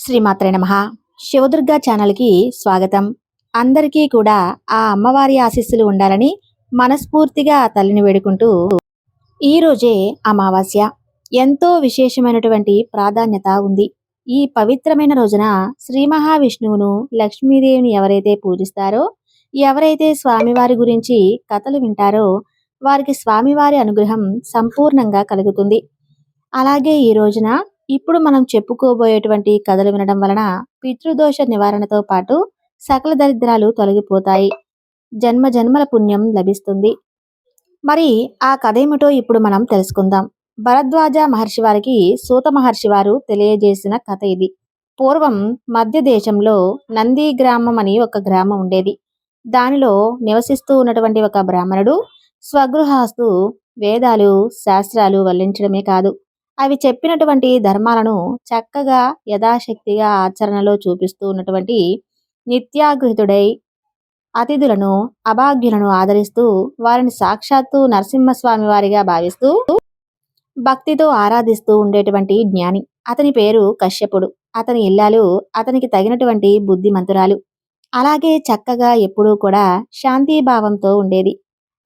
శ్రీమాత్రే నమ. శివదుర్గా ఛానల్కి స్వాగతం. అందరికీ కూడా ఆ అమ్మవారి ఆశీస్సులు ఉండాలని మనస్ఫూర్తిగా తల్లిని వేడుకుంటూ ఈ రోజే అమావాస్య. ఎంతో విశేషమైనటువంటి ప్రాధాన్యత ఉంది. ఈ పవిత్రమైన రోజున శ్రీ మహావిష్ణువును లక్ష్మీదేవిని ఎవరైతే పూజిస్తారో ఎవరైతే స్వామివారి గురించి కథలు వింటారో వారికి స్వామివారి అనుగ్రహం సంపూర్ణంగా కలుగుతుంది. అలాగే ఈ రోజున ఇప్పుడు మనం చెప్పుకోబోయేటువంటి కథలు వినడం వలన పితృదోష నివారణతో పాటు సకల దరిద్రాలు తొలగిపోతాయి. జన్మ జన్మల పుణ్యం లభిస్తుంది. మరి ఆ కథ ఏమిటో ఇప్పుడు మనం తెలుసుకుందాం. భరద్వాజ మహర్షి వారికి సూత మహర్షి వారు తెలియజేసిన కథ ఇది. పూర్వం మధ్య దేశంలో నంది గ్రామం అని ఒక గ్రామం ఉండేది. దానిలో నివసిస్తూ ఉన్నటువంటి ఒక బ్రాహ్మణుడు స్వగృహాస్తు వేదాలు శాస్త్రాలు వల్లించడమే కాదు. అవి చెప్పినటువంటి ధర్మాలను చక్కగా యథాశక్తిగా ఆచరణలో చూపిస్తూ ఉన్నటువంటి నిత్యాగృహితుడై అతిథులను అభాగ్యులను ఆదరిస్తూ వారిని సాక్షాత్తు నరసింహస్వామి వారిగా భావిస్తూ భక్తితో ఆరాధిస్తూ ఉండేటువంటి జ్ఞాని. అతని పేరు కశ్యపుడు. అతని ఇల్లాలు అతనికి తగినటువంటి బుద్ధిమంతురాలు. అలాగే చక్కగా ఎప్పుడూ కూడా శాంతిభావంతో ఉండేది.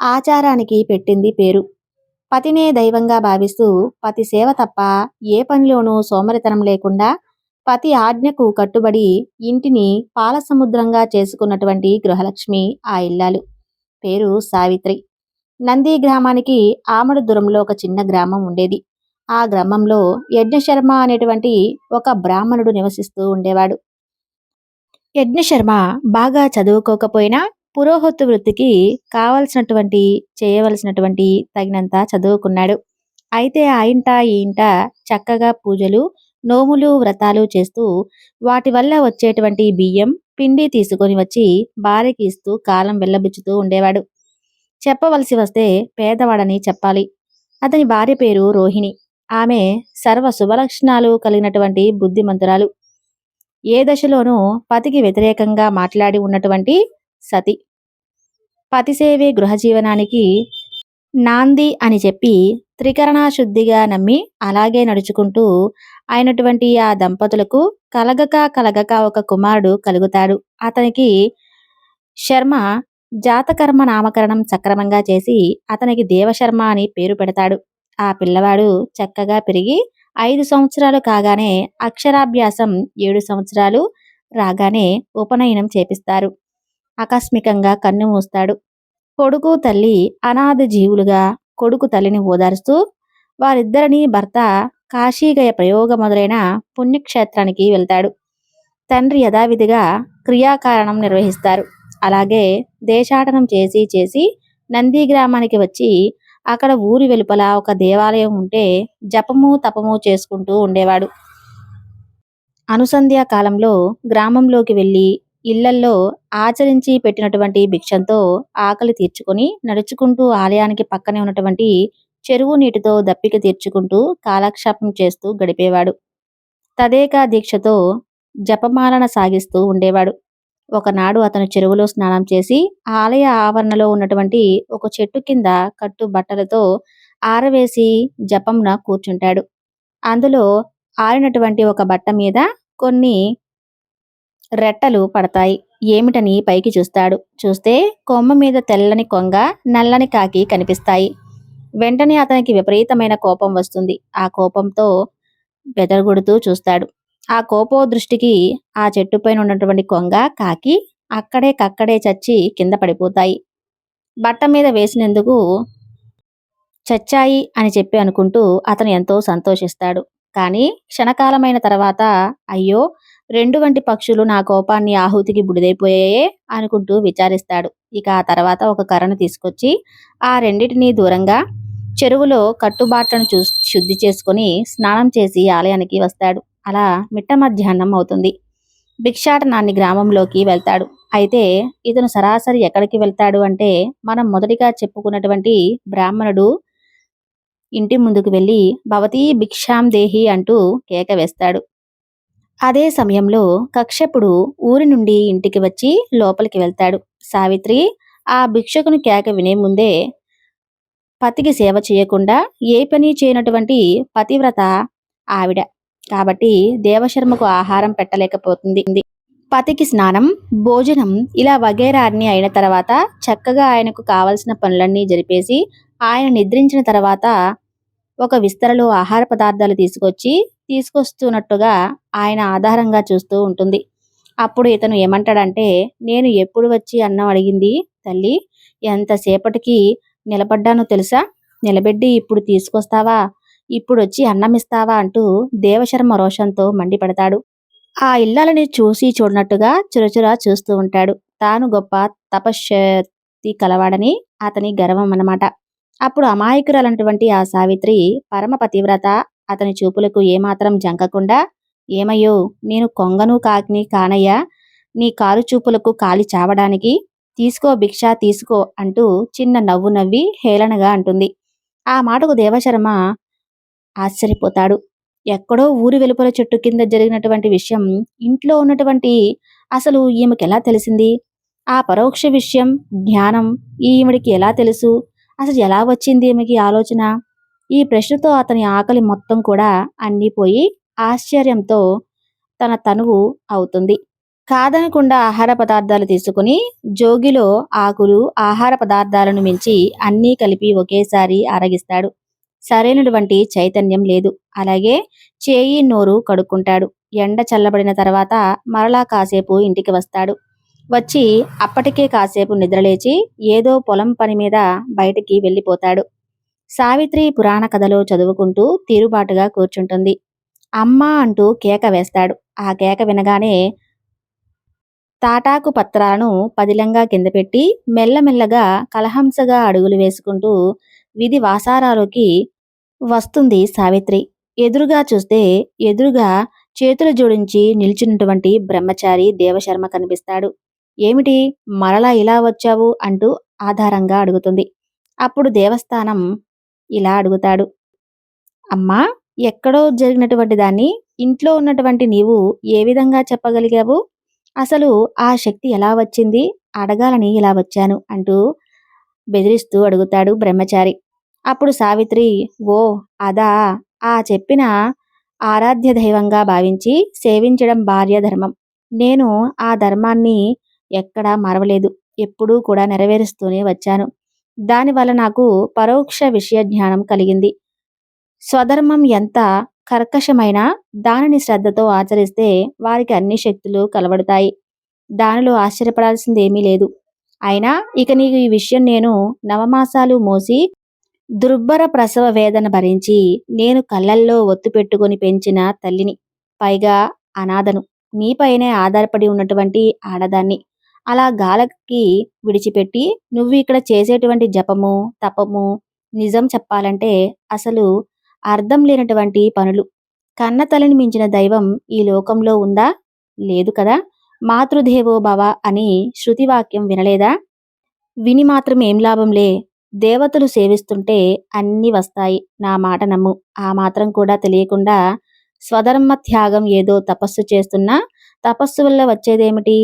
ఆచారానికి పెట్టింది పేరు. పతినే దైవంగా భావిస్తూ పతి సేవ తప్ప ఏ పనిలోనూ సోమరితనం లేకుండా పతి ఆజ్ఞకు కట్టుబడి ఇంటిని పాలసముద్రంగా చేసుకున్నటువంటి గృహలక్ష్మి ఆ ఇల్లాలు. పేరు సావిత్రి. నంది గ్రామానికి ఆమడు దూరంలో ఒక చిన్న గ్రామం ఉండేది. ఆ గ్రామంలో యజ్ఞశర్మ అనేటువంటి ఒక బ్రాహ్మణుడు నివసిస్తూ ఉండేవాడు. యజ్ఞశర్మ బాగా చదువుకోకపోయినా పురోహత్తు వృత్తికి కావలసినటువంటి చేయవలసినటువంటి తగినంత చదువుకున్నాడు. అయితే ఆ ఇంట ఈ ఇంట చక్కగా పూజలు నోములు వ్రతాలు చేస్తూ వాటి వల్ల వచ్చేటువంటి బియ్యం పిండి తీసుకొని వచ్చి భార్యకి ఇస్తూ కాలం వెళ్ళబుచ్చుతూ ఉండేవాడు. చెప్పవలసి వస్తే పేదవాడని చెప్పాలి. అతని భార్య పేరు రోహిణి. ఆమె సర్వ శుభలక్షణాలు కలిగినటువంటి బుద్ధిమంతురాలు. ఏ దశలోనూ పతికి వ్యతిరేకంగా మాట్లాడి ఉన్నటువంటి సతి. పతిసేవే గృహజీవనానికి నాంది అని చెప్పి త్రికరణాశుద్ధిగా నమ్మి అలాగే నడుచుకుంటూ అయినటువంటి ఆ దంపతులకు కలగక కలగక ఒక కుమారుడు కలుగుతాడు. అతనికి శర్మ జాతకర్మ నామకరణం సక్రమంగా చేసి అతనికి దేవశర్మ అని పేరు పెడతాడు. ఆ పిల్లవాడు చక్కగా పెరిగి ఐదు సంవత్సరాలు కాగానే అక్షరాభ్యాసం ఏడు సంవత్సరాలు రాగానే ఉపనయనం చేపిస్తారు. ఆకస్మికంగా కన్ను మూస్తాడు. కొడుకు తల్లి అనాథ జీవులుగా కొడుకు తల్లిని ఓదారుస్తూ వారిద్దరిని భర్త కాశీగయ ప్రయోగ మొదలైన పుణ్యక్షేత్రానికి వెళ్తాడు. తండ్రి యథావిధిగా క్రియాకారణం నిర్వహిస్తారు. అలాగే దేశాటనం చేసి చేసి నంది గ్రామానికి వచ్చి అక్కడ ఊరి వెలుపల ఒక దేవాలయం ఉంటే జపము తపము చేసుకుంటూ ఉండేవాడు. అనుసంధ్యా కాలంలో గ్రామంలోకి వెళ్ళి ఇళ్ళల్లో ఆచరించి పెట్టినటువంటి భిక్షంతో ఆకలి తీర్చుకొని నడుచుకుంటూ ఆలయానికి పక్కనే ఉన్నటువంటి చెరువు నీటితో దప్పిక తీర్చుకుంటూ కాలక్షేపం చేస్తూ గడిపేవాడు. తదేక దీక్షతో జపమాలన సాగిస్తూ ఉండేవాడు. ఒకనాడు అతను చెరువులో స్నానం చేసి ఆలయ ఆవరణలో ఉన్నటువంటి ఒక చెట్టు కింద కట్టు బట్టలతో ఆరవేసి జపంన కూర్చుంటాడు. అందులో ఆరినటువంటి ఒక బట్ట మీద కొన్ని రెట్టలు పడతాయి. ఏమిటని పైకి చూస్తాడు. చూస్తే కొమ్మ మీద తెల్లని కొంగ నల్లని కాకి కనిపిస్తాయి. వెంటనే అతనికి విపరీతమైన కోపం వస్తుంది. ఆ కోపంతో బెదరగొడుతూ చూస్తాడు. ఆ కోపో దృష్టికి ఆ చెట్టుపైన ఉన్నటువంటి కొంగ కాకి అక్కడే కక్కడే చచ్చి కింద పడిపోతాయి. బట్ట మీద వేసినందుకు చచ్చాయి అని చెప్పి అనుకుంటూ అతను ఎంతో సంతోషిస్తాడు. కానీ క్షణకాలమైన తర్వాత అయ్యో రెండు వంటి పక్షులు నా కోపాన్ని ఆహుతికి బుడిదైపోయాయే అనుకుంటూ విచారిస్తాడు. ఇక ఆ తర్వాత ఒక కర్రను తీసుకొచ్చి ఆ రెండిటిని దూరంగా చెరువులో కట్టుబాట్లను చూ శుద్ధి చేసుకొని స్నానం చేసి ఆలయానికి వస్తాడు. అలా మిట్ట మధ్యాహ్నం అవుతుంది. భిక్షాటనాన్ని గ్రామంలోకి వెళ్తాడు. అయితే ఇతను సరాసరి ఎక్కడికి వెళ్తాడు అంటే మనం మొదటిగా చెప్పుకున్నటువంటి బ్రాహ్మణుడు ఇంటి ముందుకు వెళ్ళి భవతీ భిక్షాం దేహి అంటూ కేక వేస్తాడు. అదే సమయంలో కక్షపుడు ఊరి నుండి ఇంటికి వచ్చి లోపలికి వెళ్తాడు. సావిత్రి ఆ భిక్షకుని కేక వినే ముందే పతికి సేవ చేయకుండా ఏ పని చేయనటువంటి పతివ్రత ఆవిడ. కాబట్టి దేవశర్మకు ఆహారం పెట్టలేకపోతుంది. పతికి స్నానం భోజనం ఇలా వగేరా అన్ని అయిన తర్వాత చక్కగా ఆయనకు కావలసిన పనులన్నీ జరిపేసి ఆయన నిద్రించిన తర్వాత ఒక విస్తరలో ఆహార పదార్థాలు తీసుకొచ్చి తీసుకొస్తున్నట్టుగా ఆయన ఆధారంగా చూస్తూ ఉంటుంది. అప్పుడు ఇతను ఏమంటాడంటే నేను ఎప్పుడు వచ్చి అన్నం అడిగింది? తల్లి ఎంతసేపటికి నిలబడ్డానో తెలుసా? నిలబెట్టి ఇప్పుడు తీసుకొస్తావా? ఇప్పుడు వచ్చి అన్నం ఇస్తావా అంటూ దేవశర్మ రోషంతో మండిపడతాడు. ఆ ఇల్లాలని చూసి చూడనట్టుగా చురచురా చూస్తూ ఉంటాడు. తాను గొప్ప తపశ్శక్తి కలవాడని అతని గర్వం అన్నమాట. అప్పుడు అమాయకురాలంటువంటి ఆ సావిత్రి పరమ పతివ్రత అతని చూపులకు ఏమాత్రం జంకకుండా ఏమయ్యో నేను కొంగను కాకిని కానయ్యా నీ కారు చూపులకు కాలి చావడానికి తీసుకో భిక్ష తీసుకో అంటూ చిన్న నవ్వు నవ్వి హేళనగా అంటుంది. ఆ మాటకు దేవశర్మ ఆశ్చర్యపోతాడు. ఎక్కడో ఊరి వెలుపల చెట్టు కింద జరిగినటువంటి విషయం ఇంట్లో ఉన్నటువంటి అసలు ఈమెకి ఎలా తెలిసింది? ఆ పరోక్ష విషయం జ్ఞానం ఈమెడికి ఎలా తెలుసు? అసలు ఎలా వచ్చింది ఈమెకి ఆలోచన? ఈ ప్రశ్నతో అతని ఆకలి మొత్తం కూడా అన్నిపోయి ఆశ్చర్యంతో తన తనువు అవుతుంది. కాదనకుండా ఆహార పదార్థాలు తీసుకుని జోగిలో ఆకులు ఆహార పదార్థాలను మించి అన్నీ కలిపి ఒకేసారి ఆరగిస్తాడు సరైనటువంటి చైతన్యం లేదు. అలాగే చేయి నోరు కడుక్కుంటాడు. ఎండ చల్లబడిన తర్వాత మరలా కాసేపు ఇంటికి వస్తాడు. వచ్చి అప్పటికే కాసేపు నిద్రలేచి ఏదో పొలం పని మీద బయటికి వెళ్ళిపోతాడు. సావిత్రి పురాణ కథలో చదువుకుంటూ తీరుబాటుగా కూర్చుంటుంది. అమ్మ అంటూ కేక వేస్తాడు. ఆ కేక వినగానే తాటాకు పత్రాలను పదిలంగా కింద పెట్టి మెల్లమెల్లగా కలహంసగా అడుగులు వేసుకుంటూ విధి వాసారాలోకి వస్తుంది సావిత్రి. ఎదురుగా చూస్తే ఎదురుగా చేతులు జోడించి నిల్చున్నటువంటి బ్రహ్మచారి దేవశర్మ కనిపిస్తాడు. ఏమిటి? మరలా ఇలా వచ్చావు? అంటూ ఆధారంగా అడుగుతుంది. అప్పుడు దేవస్థానం ఇలా అడుగుతాడు. అమ్మా ఎక్కడో జరిగినటువంటి దాన్ని ఇంట్లో ఉన్నటువంటి నీవు ఏ విధంగా చెప్పగలిగావు? అసలు ఆ శక్తి ఎలా వచ్చింది? అడగాలని ఇలా వచ్చాను అంటూ బెదిరిస్తూ అడుగుతాడు బ్రహ్మచారి. అప్పుడు సావిత్రి ఓ అదా ఆ చెప్పిన ఆరాధ్య దైవంగా భావించి సేవించడం భార్య ధర్మం. నేను ఆ ధర్మాన్ని ఎక్కడా మరవలేదు. ఎప్పుడూ కూడా నెరవేరుస్తూనే వచ్చాను. దానివల్ల నాకు పరోక్ష విషయ జ్ఞానం కలిగింది. స్వధర్మం ఎంత కర్కశమైనా దానిని శ్రద్ధతో ఆచరిస్తే వారికి అన్ని శక్తులు కలబడతాయి. దానిలో ఆశ్చర్యపడాల్సింది ఏమీ లేదు. అయినా ఇక నీకు ఈ విషయం నేను నవమాసాలు మోసి దుర్భర ప్రసవ వేదన భరించి నేను కళ్ళల్లో ఒత్తు పెట్టుకుని పెంచిన తల్లిని పైగా అనాథను నీపైనే ఆధారపడి ఉన్నటువంటి ఆడదాన్ని అలా గాలకి విడిచిపెట్టి నువ్వు ఇక్కడ చేసేటువంటి జపము తపము నిజం చెప్పాలంటే అసలు అర్థం లేనటువంటి పనులు. కన్న తలని మించిన దైవం ఈ లోకంలో ఉందా? లేదు కదా. మాతృదేవో భవ అని శృతివాక్యం వినలేదా? విని మాత్రం ఏం లాభంలే దేవతలు సేవిస్తుంటే అన్నీ వస్తాయి. నా మాట నమ్ము. ఆ మాత్రం కూడా తెలియకుండా స్వధర్మ త్యాగం ఏదో తపస్సు చేస్తున్నా తపస్సు వల్ల వచ్చేదేమిటి?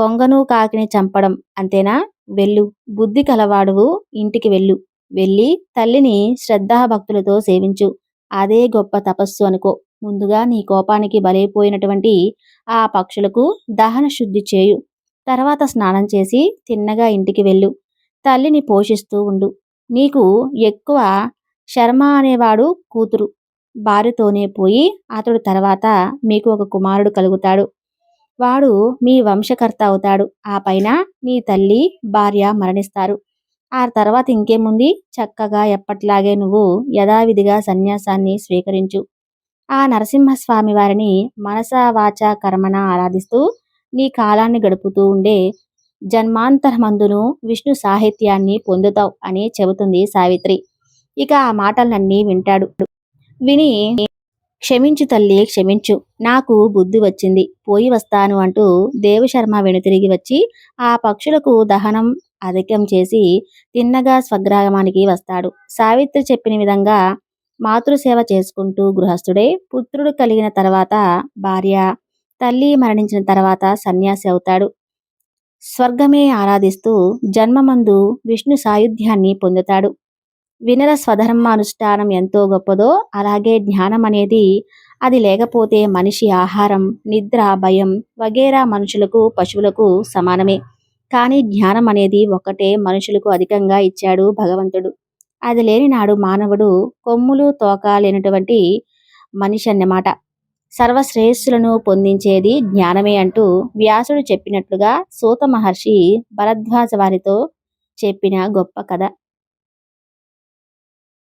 కొంగను కాకిని చంపడం అంతేనా? వెళ్ళు. బుద్ధి కలవాడువు ఇంటికి వెళ్ళు. వెళ్ళి తల్లిని శ్రద్ధాభక్తులతో సేవించు. అదే గొప్ప తపస్సు అనుకో. ముందుగా నీ కోపానికి బలైపోయినటువంటి ఆ పక్షులకు దహన శుద్ధి చేయు. తర్వాత స్నానం చేసి తిన్నగా ఇంటికి వెళ్ళు. తల్లిని పోషిస్తూ ఉండు. నీకు ఎక్కువ శర్మ అనేవాడు కూతురు. భార్యతోనే పోయి అతడు తర్వాత మీకు ఒక కుమారుడు కలుగుతాడు. వాడు మీ వంశకర్త అవుతాడు. ఆ పైన మీ తల్లి భార్య మరణిస్తారు. ఆ తర్వాత ఇంకేముంది? చక్కగా ఎప్పట్లాగే నువ్వు యథావిధిగా సన్యాసాన్ని స్వీకరించు. ఆ నరసింహస్వామి వారిని మనసా వాచ కర్మణ ఆరాధిస్తూ నీ కాలాన్ని గడుపుతూ ఉండే జన్మాంతరమందును విష్ణు సాహిత్యాన్ని పొందుతావు అని చెబుతుంది సావిత్రి. ఇక ఆ మాటలన్నీ వింటాడు. విని క్షమించు తల్లి క్షమించు. నాకు బుద్ధి వచ్చింది. పోయి వస్తాను అంటూ దేవశర్మ వెనుతిరిగి వచ్చి ఆ పక్షులకు దహనం అధికం చేసి తిన్నగా స్వగ్రామానికి వస్తాడు. సావిత్రి చెప్పిన విధంగా మాతృసేవ చేసుకుంటూ గృహస్థుడే. పుత్రుడు కలిగిన తర్వాత భార్య తల్లి మరణించిన తర్వాత సన్యాసి అవుతాడు. స్వర్గమే ఆరాధిస్తూ జన్మమందు విష్ణు సాయుధ్యాన్ని పొందుతాడు. వినర స్వధర్మానుష్ఠానం ఎంతో గొప్పదో అలాగే జ్ఞానం అనేది అది లేకపోతే మనిషి ఆహారం నిద్ర భయం వగేరా మనుషులకు పశువులకు సమానమే. కానీ జ్ఞానం అనేది ఒక్కటే మనుషులకు అధికంగా ఇచ్చాడు భగవంతుడు. అది లేని నాడు మానవుడు కొమ్ములు తోక లేనటువంటి మనిషి అన్నమాట. సర్వశ్రేయస్సులను పొందించేది జ్ఞానమే అంటూ వ్యాసుడు చెప్పినట్లుగా సూత మహర్షి భరద్వాజ వారితో చెప్పిన గొప్ప కథ.